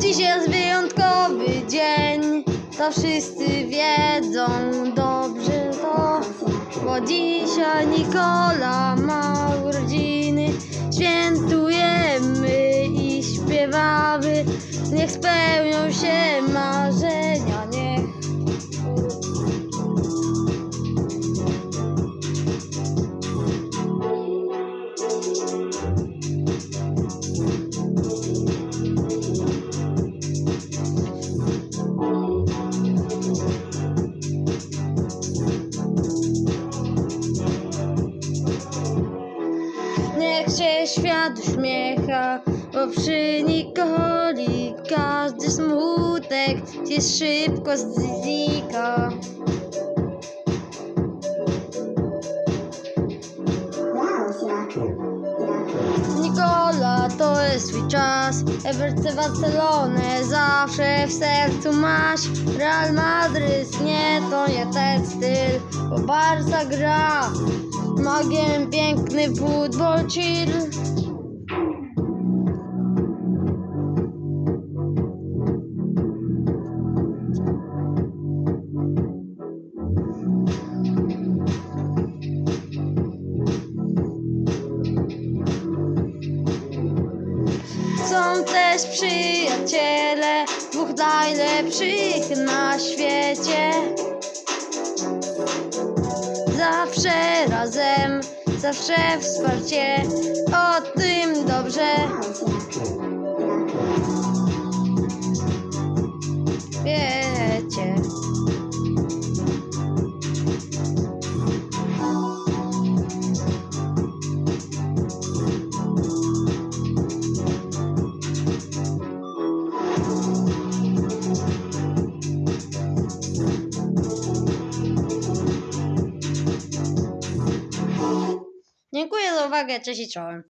Dziś jest wyjątkowy dzień, to wszyscy wiedzą dobrze to, bo dzisiaj Nikola ma urodziny. Świętujemy i śpiewamy, niech spełnią się marzenia, niech. Świat uśmiecha, bo przy Nikoli każdy smutek jest szybko znika. Nikola, to jest twój czas. Everce Barcelonę zawsze w sercu masz. Real Madryt, nie, to nie ten styl Bo Barca gra Magiem piękny futbol chill Są też przyjaciele Dwóch najlepszych na świecie Zawsze razem, zawsze wsparcie O uwagę, cześć i czołem